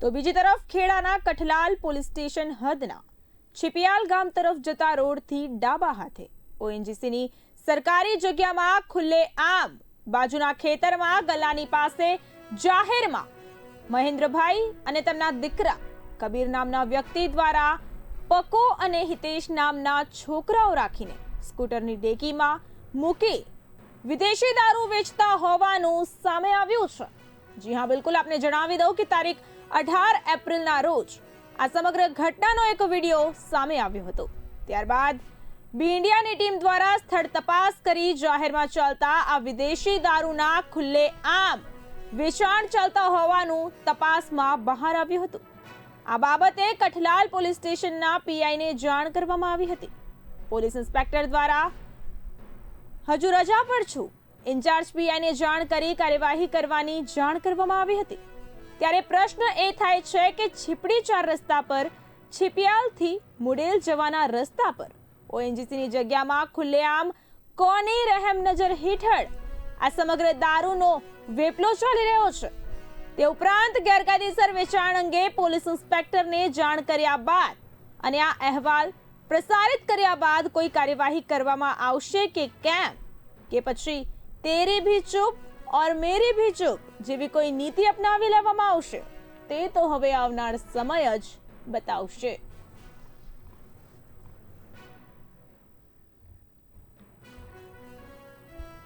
તો બીજી તરફ ખેડાના કઠલાલ પોલીસ સ્ટેશન હદના છીપિયાલ ગામ તરફ જતા રોડથી ડાબા હાથે ઓએનજીસીની સરકારી જગ્યામાં ખુલ્લે આમ બાજુના ખેતરમાં ગલાની પાસે જાહેરમાં મહેન્દ્રભાઈ અને તેમના દીકરા કબીર નામના વ્યક્તિ દ્વારા પકો અને હિતેશ નામના છોકરાઓ રાખીને સ્કૂટરની ડેકીમાં મૂકી વિદેશી દારૂ વેચતા હોવાનું સામે આવ્યું છે. જી હા, બિલકુલ આપને જણાવી દઉં કે તારીખ અઢાર એપ્રિલના રોજ આ સમગ્ર ઘટનાનો એક વીડિયો સામે આવ્યો હતો. ત્યારબાદ બી ઇન્ડિયાની ટીમ દ્વારા સ્થળ તપાસ કરી જાહેરમાં ચાલતા આ વિદેશી દારૂના ખુલ્લે આમ વેચાણ ચાલતા હોવાનું તપાસમાં બહાર આવ્યું હતું. આ બાબતે કઠલાલ પોલીસ સ્ટેશનના પીઆઈને જાણ કરવામાં આવી હતી. પોલીસ ઇન્સ્પેક્ટર દ્વારા, હજુ રજા પર છું. ઇન્ચાર્જ પીઆઈને જાણ કરી કાર્યવાહી કરવાની જાણ કરવામાં આવી હતી. ત્યારે પ્રશ્ન એ થાય છે કે છીપડી ચાર રસ્તા પર છીપિયાલથી મુડેલ જવાના રસ્તા પર ઓએનજીસીની જગ્યામાં ખુલ્લેઆમ કોની રહેમ નજર હેઠળ આ સમગ્ર દારૂનો વેપલો ચાલી રહ્યો છે. તે ઉપરાંત ગેરકાયદેસર વેચાણ અંગે પોલીસ ઇન્સ્પેક્ટરને જાણ કર્યા બાદ અને આ અહેવાલ પ્રસારિત કર્યા બાદ કોઈ કાર્યવાહી કરવામાં આવશે કે કેમ? કે પછી તેરી ભી ચૂપ ઓર મેરી ભી ચૂપ જેવી કોઈ નીતિ અપનાવી લેવામાં આવશે તે તો હવે આવનાર સમય જ બતાવશે